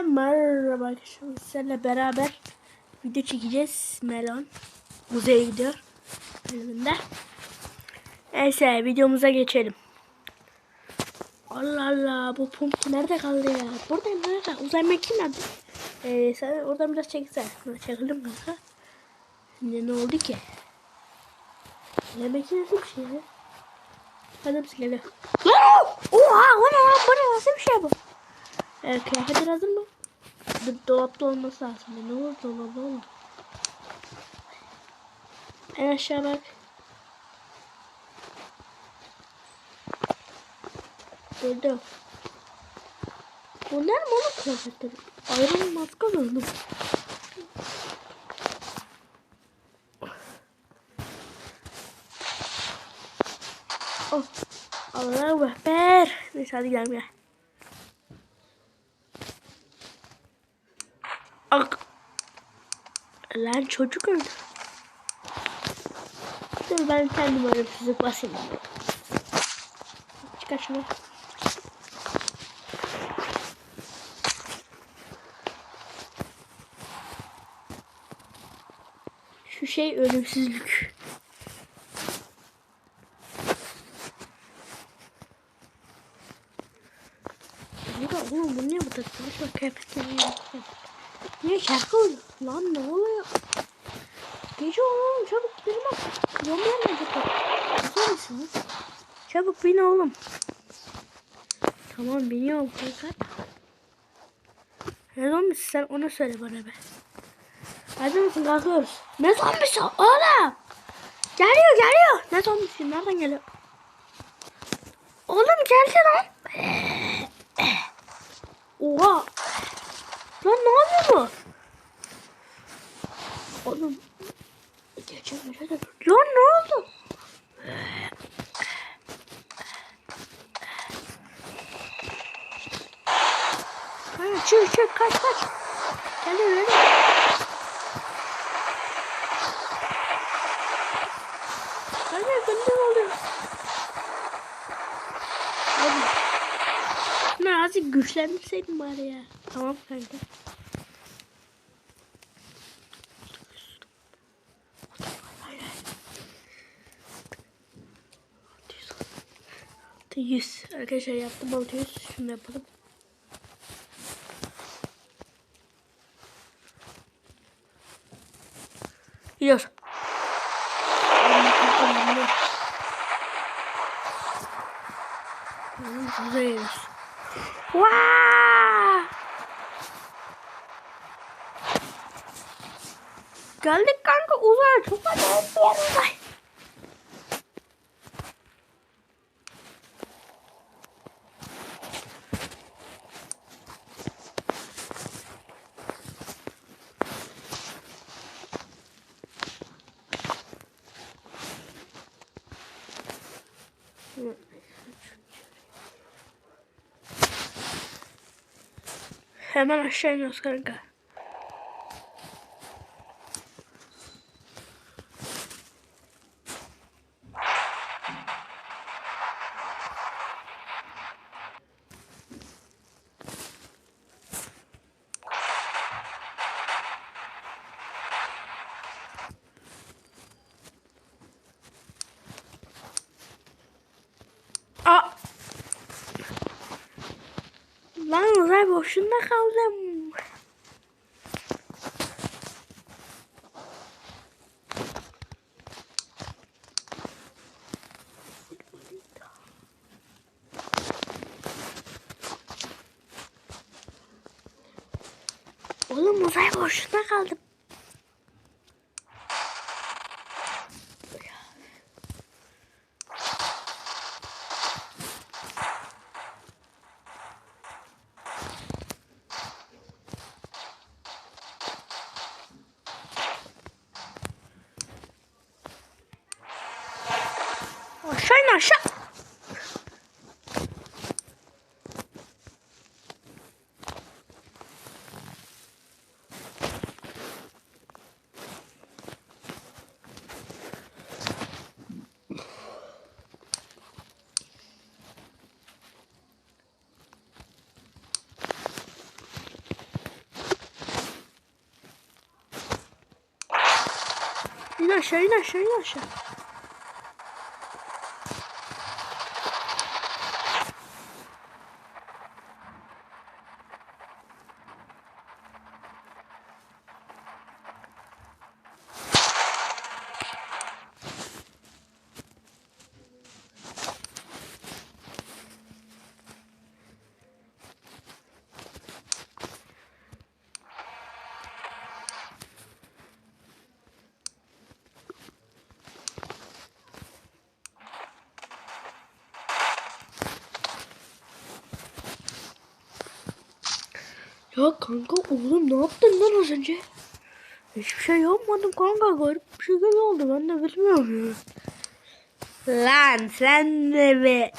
Merhaba arkadaşlar. Sizlerle beraber video çekeceğiz. Melon uzaya gidiyor. Bölümünde. Neyse videomuza geçelim. Allah Allah bu pump nerede kaldı ya? Buradayım nerede? Uzay mekiği nerede? Ee, sen oradan biraz çeksen. Çekelim kanka. Şimdi ne oldu ki? Ne mekiği nasıl bir şey ya? Hadi biz gelelim. Oha o ne lan? Bu ne? Nasıl bir şey bu? Ee, kıyafetler hazır mı? Bir dolapta olması lazım. Ne olur dolabı olur. En aşağı bak. Gördüm. Bunlar mı onun kıyafetleri? Ayrı maska gördüm. Oh. Allahu Ekber. Neyse hadi gidelim. Lan çocuk öldü. Dur ben kendim öyle fizik basayım. Çıkar şunu. Şu şey ölümsüzlük. Oğlum bu niye bu da çalışma kıyafetleri yapıyor? Niye şarkı oluyor? Lan ne oluyor? Oğlum çabuk gidelim bak. Zombi gelmeyecek bak. Güzel misiniz? Çabuk bin oğlum. Tamam biniyorum kanka. Ne zombisi sen ona söyle bana be. Hadi mısın kalkıyoruz. Ne zombisi oğlum? Geliyor geliyor. Ne zombisi nereden geliyor? Oğlum geldi lan. Oha. Lan ne yapıyor bu? Oğlum. Lan ne oldu? Çık çık kaç kaç. Geliyor geliyor. Geliyor geliyor oluyor. Hadi. Şunları azıcık güçlendirseydim bari ya. Tamam kanka. Yüz. Arkadaşlar yaptım 600. Şunu yapalım. Gidiyoruz. Güzel. Vaa! Geldik kanka uzay çok acayip bir yer. Hemen aşağı iniyoruz kanka. Lan uzay boşluğunda kaldım. Oğlum uzay boşluğunda kaldım. İn aşağı in aşağı in aşağı. Ya kanka oğlum ne yaptın lan az önce? Hiçbir şey yapmadım kanka. Garip bir şey oldu. Ben de bilmiyorum ya. Lan sen de be.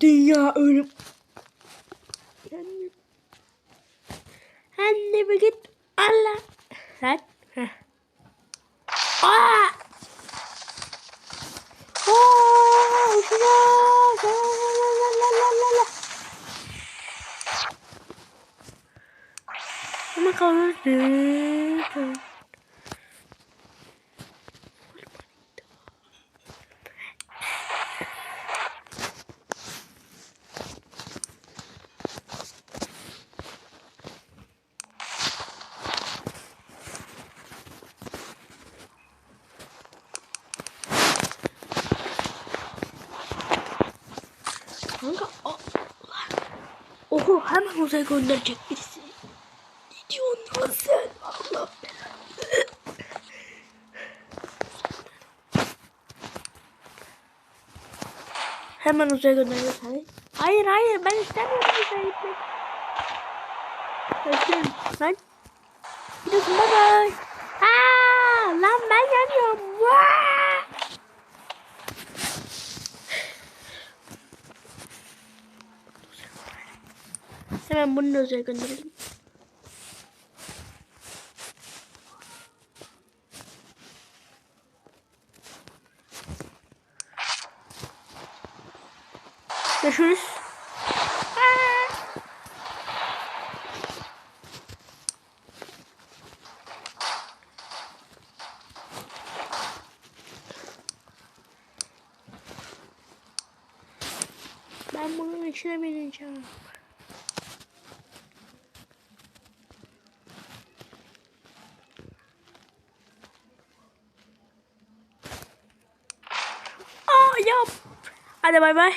Dünya ölüm. Sen de, bir git. Allah. Sen. Aa! Aa! Şuna! La la la la la. Ama kalırdı. Kanka o- Oho hemen uzaya gönderecek birisi. Ne diyorsun lan sen? Allah belanı. Hemen uzaya göndereceğiz hayır. Hayır hayır ben istemiyorum uzaya gitmek. Özgürüm lan. Gidiyorsun bye bye. Aa, lan ben yanıyorum. Vaa! Hemen bunu da uzaya gönderelim. Görüşürüz. Ben bunun içine bineceğim. Aa yap. Hadi bay bay.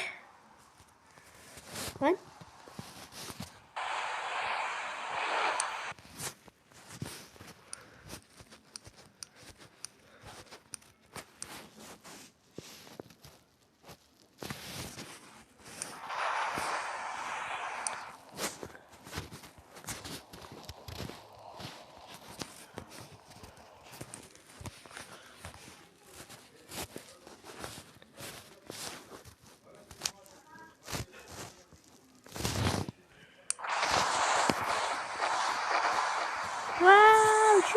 Lan.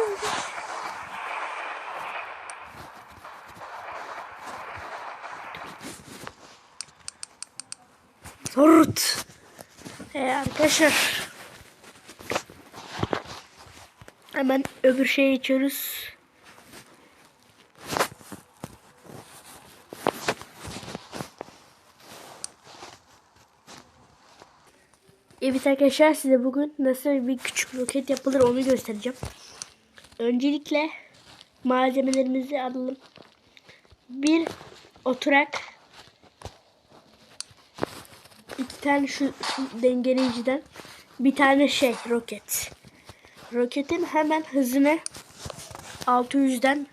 Çok Zort. Ee, arkadaşlar. Hemen öbür şeyi içiyoruz. Evet arkadaşlar size bugün nasıl bir küçük roket yapılır onu göstereceğim. Öncelikle malzemelerimizi alalım. Bir oturak. iki tane şu, şu dengeleyiciden. Bir tane şey roket. Roketin hemen hızını 600'den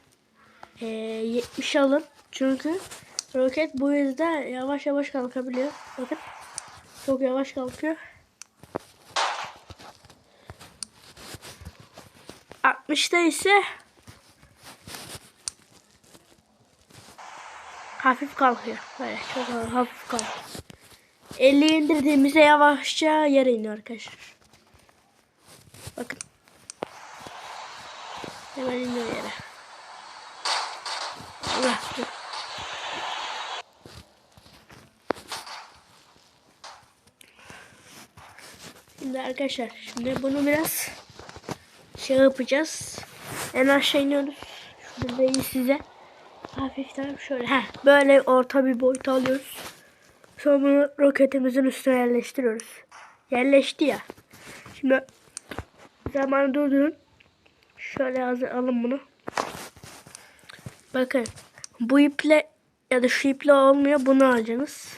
e, 70 alın. Çünkü roket bu hızda yavaş yavaş kalkabiliyor. Bakın. Çok yavaş kalkıyor. 60'ta ise hafif kalkıyor. Böyle çok hafif kalkıyor. 50 indirdiğimizde yavaşça yere iniyor arkadaşlar. Bakın. Hemen iniyor yere. Allah dur. Şimdi arkadaşlar şimdi bunu biraz şey yapacağız. En aşağı iniyoruz. Şurada iyi size. Hafiften şöyle. Heh, böyle orta bir boyut alıyoruz. Sonra bunu roketimizin üstüne yerleştiriyoruz. Yerleşti ya. Şimdi zamanı durdurun. Şöyle hazır alın bunu. Bakın. Bu iple ya da şu iple olmuyor. Bunu alacaksınız.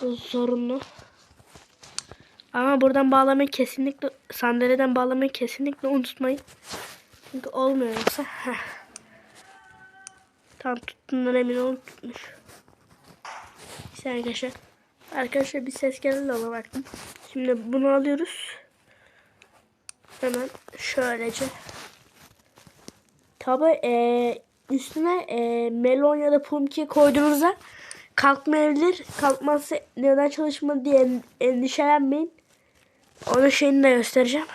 Bu zorunlu. Ama buradan bağlamayı kesinlikle sandalyeden bağlamayı kesinlikle unutmayın. Çünkü olmuyor yoksa. Tam tuttuğundan emin olun tutmuş. İşte arkadaşlar. Arkadaşlar bir ses geldi ona baktım. Şimdi bunu alıyoruz. Hemen şöylece. Tabi eee, üstüne eee, melon ya da pumpkin koyduğunuzda kalkmayabilir. Kalkmazsa neden çalışmadı diye en- endişelenmeyin. Onun şeyini de göstereceğim.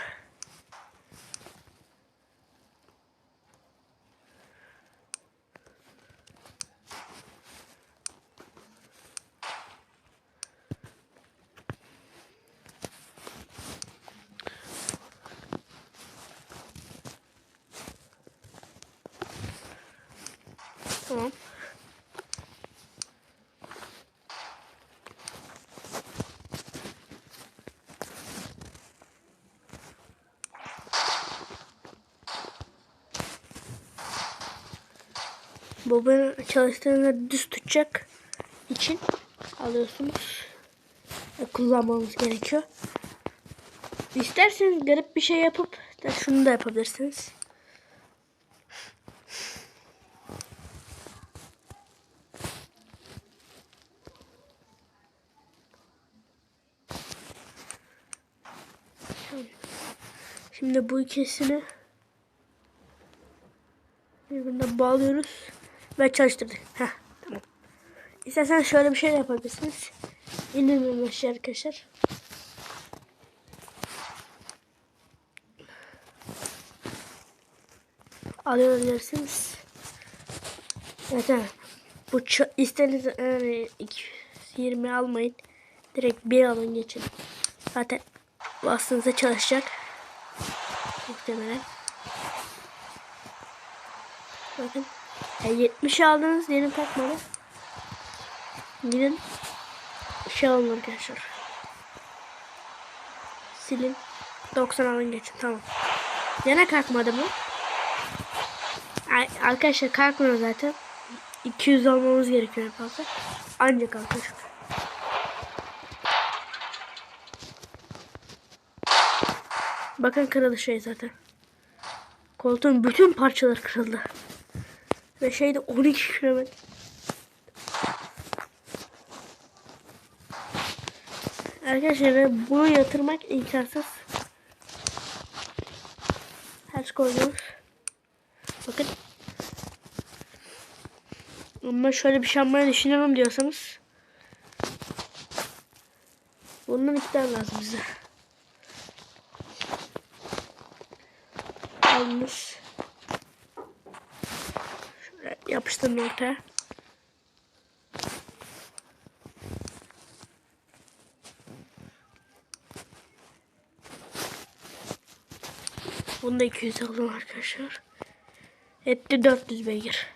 Tamam. Bobini çalıştığında düz tutacak için alıyorsunuz. Ve kullanmamız gerekiyor. İsterseniz garip bir şey yapıp da şunu da yapabilirsiniz. Şimdi bu ikisini birbirine bağlıyoruz ve çalıştırdık. Heh, tamam. İstersen şöyle bir şey yapabilirsiniz. İndirmeyin aşağı arkadaşlar. Alabilirsiniz. Evet, evet. Bu istediğiniz yani 20 almayın. Direkt bir alın geçin. Zaten bastığınızda çalışacak. Muhtemelen. Bakın. Yani 70 aldınız diyelim takmadı. Gidin. Şey alın arkadaşlar. Silin. 90 alın geçin tamam. Gene kalkmadı? Ay- Arkadaşlar kalkmıyor zaten. 200 almamız gerekiyor en. Ancak kalkıyor. Bakın kırıldı şey zaten. Koltuğun bütün parçaları kırıldı. Ve şeyde 12 kilometre. Arkadaşlar ve bunu yatırmak imkansız. Ters koyuyoruz. Bakın. Ama şöyle bir şey yapmayı diyorsanız. Bundan iki tane lazım bize. Almış. Şöyle yapıştırın ortaya. Bunu da 200 aldım arkadaşlar. Etti 400 beygir.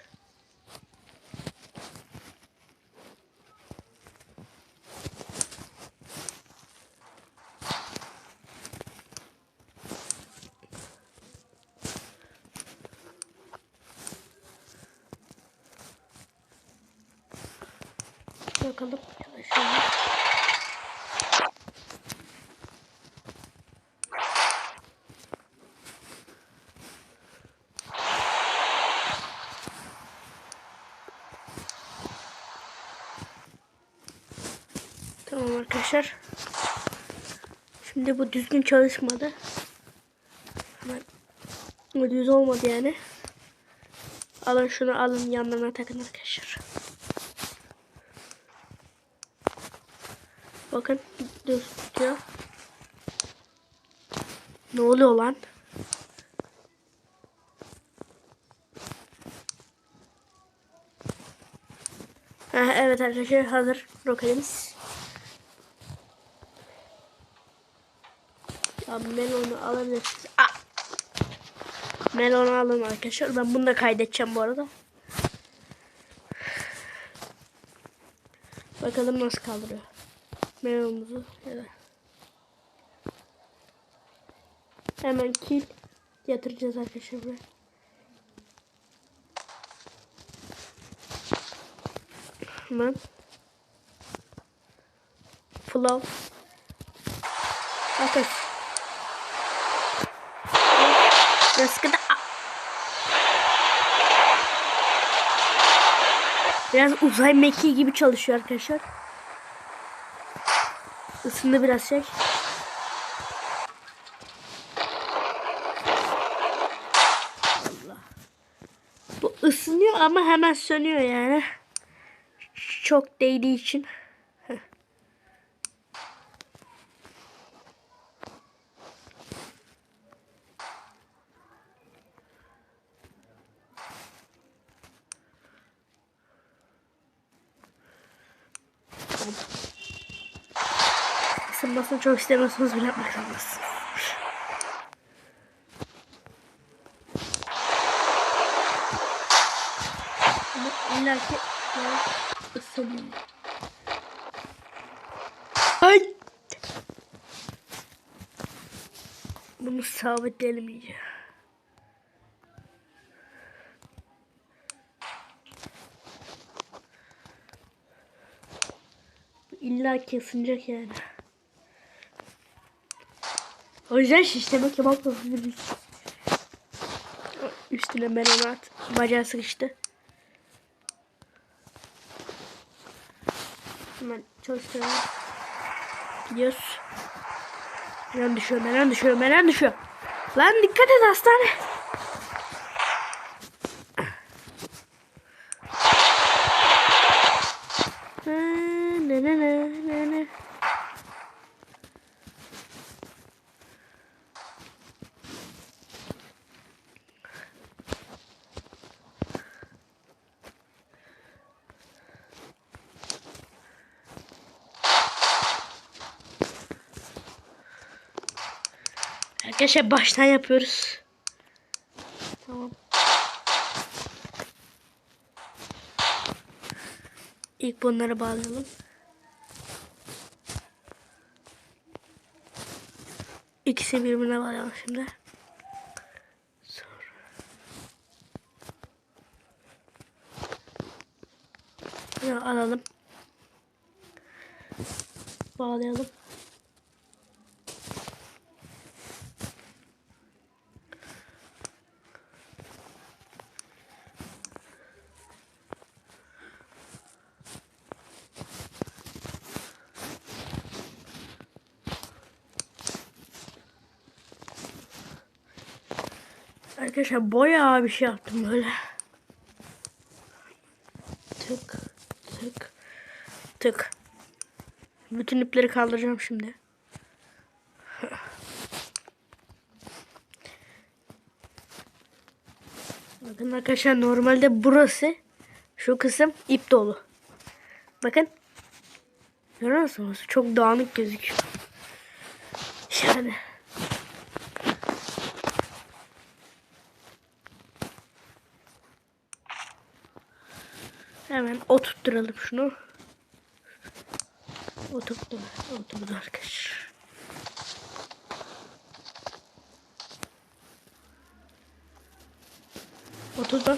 Bakalım. Şöyle. Tamam arkadaşlar. Şimdi bu düzgün çalışmadı. Bu düz olmadı yani. Alın şunu alın yanlarına takın arkadaşlar. Bakın tutuyor. Ne oluyor lan? Evet arkadaşlar hazır roketimiz. Ya ben onu alabilirsiniz. Ah! Melonu alalım arkadaşlar. Ben bunu da kaydedeceğim bu arada. Bakalım nasıl kaldırıyor. Melonumuzu. Evet. Hemen kil yatıracağız arkadaşlar buraya. Hemen. Flow. Bakın. Rızkı Biraz uzay mekiği gibi çalışıyor arkadaşlar. Isındı biraz şey. Allah. Bu ısınıyor ama hemen sönüyor yani. Çok değdiği için. Heh. Isınmasını çok istemiyorsanız bile yapmak zorundasınız. İlla ki ısınıyor. Ay! Bunu sabitleyelim iyice. İlla ki yani. O yüzden şişleme kebap yapabiliriz. Üstüne melon at. Bacağı sıkıştı. Hemen çalıştıralım. Gidiyoruz. Melen düşüyor, melen düşüyor, melen düşüyor. Lan dikkat et hastane. Ha, Ne ne ne ne ne. Arkadaşlar baştan yapıyoruz. Tamam. İlk bunları bağlayalım. İkisi birbirine bağlayalım şimdi. Sonra. Bunu alalım. Bağlayalım. Arkadaşlar bayağı bir şey yaptım böyle. Tık tık tık. Bütün ipleri kaldıracağım şimdi. Bakın arkadaşlar normalde burası şu kısım ip dolu. Bakın. Görüyor musunuz? Çok dağınık gözüküyor. Yani. Hemen oturtturalım şunu. Oturttu. Oturdu arkadaşlar. Oturdu.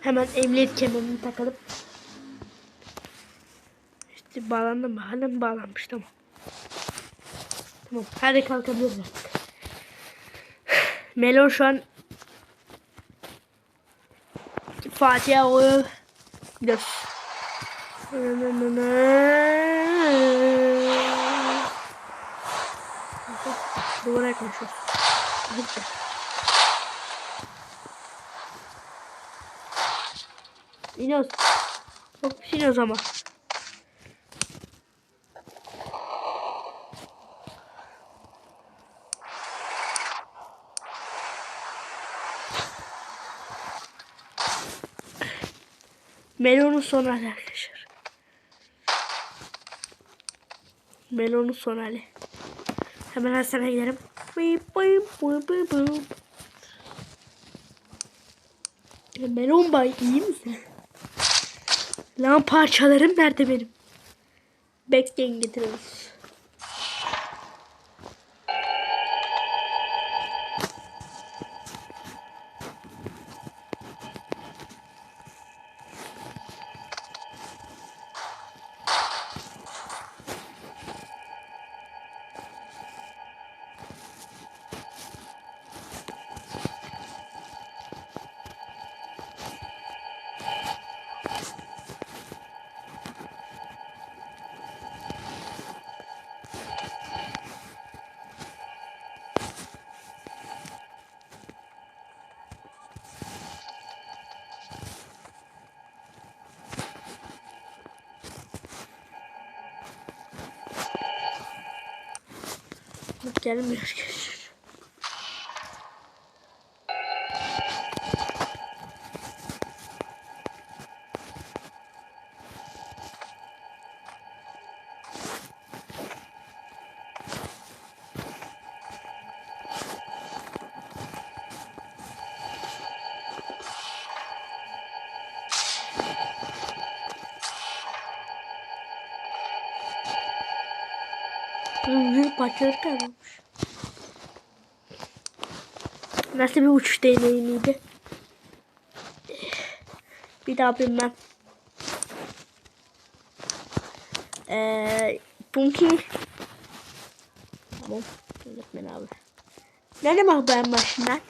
Hemen emniyet kemerini takalım. İşte bağlandı mı? Halen bağlanmış tamam. Tamam. Hadi kalkabiliriz artık. Melon şu an Fatiha o Gidiyoruz. Duvara yaklaşıyoruz. Gitti. İniyoruz. Çok iniyoruz ama. Melon'un son arkadaşlar. Melon'un son hali. Hemen hastaneye gidelim. Melon Bay iyi misin? Lan parçalarım nerede benim? Bekleyin getiriyoruz. Gelmiyor parçaları kaybolmuş. Nasıl bir uçuş deneyimiydi? Bir daha bilmem. Ee, Punky. Tamam. Öğretmen abi. Ne demek ben başından?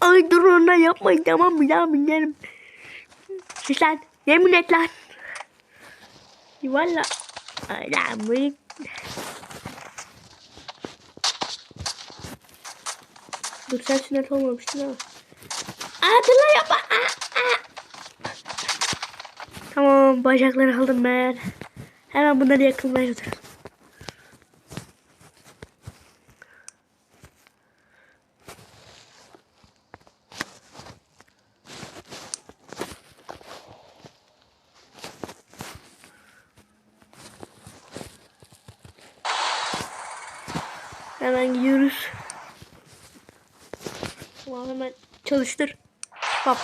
Ay dur ona yapmayın tamam bir daha binerim. Sus lan. Yemin et lan. Valla. Ay lan sen sünnet. Aa dur lan yapma. Tamam bacakları aldım ben. Hemen bunları yakılmaya götürelim. Hemen gidiyoruz. Tamam hemen çalıştır. Bak.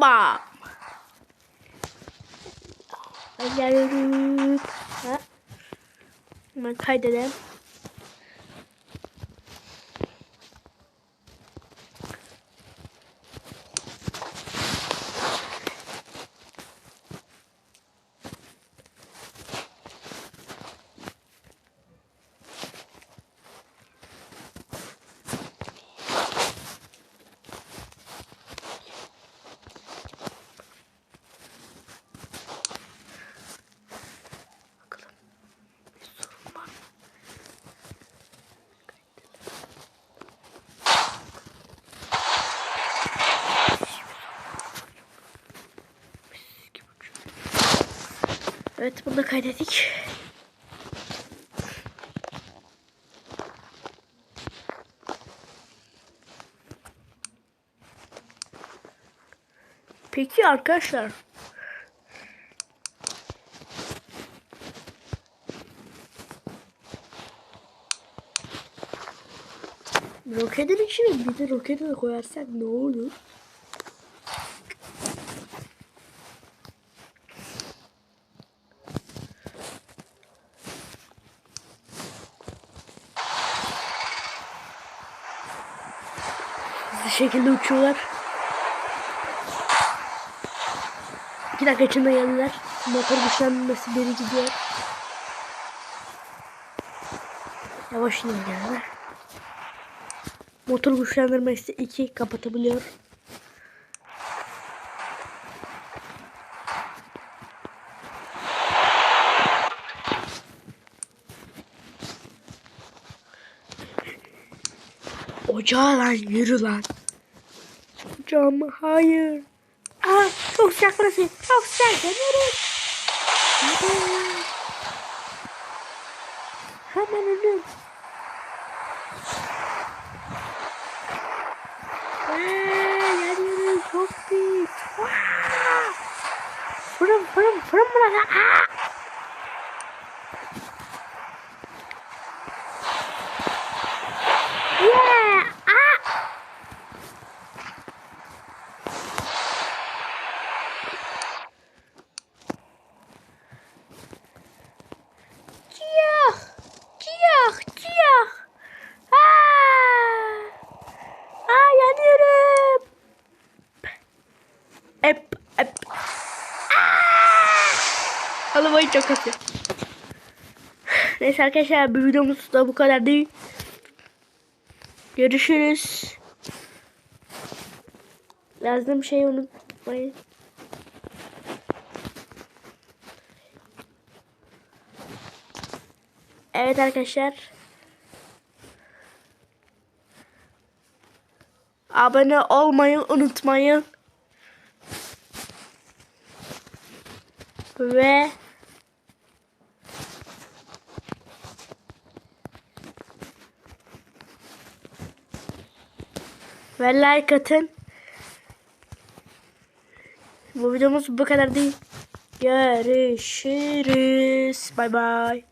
Bam. Ha. Hemen kaydedelim. Evet bunu da kaydettik. Peki arkadaşlar Roketin içine bir de roketi de koyarsak ne olur? Şekilde uçuyorlar. İki dakika içinde geldiler. Motor güçlenmesi beri gidiyor. Yavaş inin geldi. Motor güçlendirmesi 2 kapatabiliyor. Ocağa lan yürü lan yapacağım. Hayır. Aa, çok sıcak burası. Çok sıcak. Yanıyorum. Hemen ölüyorum. Yanıyorum. Çok büyük. Fırın fırın fırın burası. Aa! Alamayı çok kötü. Neyse arkadaşlar bu videomuz da bu kadar değil. Görüşürüz. Yazdığım şeyi unutmayın. Evet arkadaşlar. Abone olmayı unutmayın. Ve ve like atın. Bu videomuz bu kadar değil. Görüşürüz. Bay bay.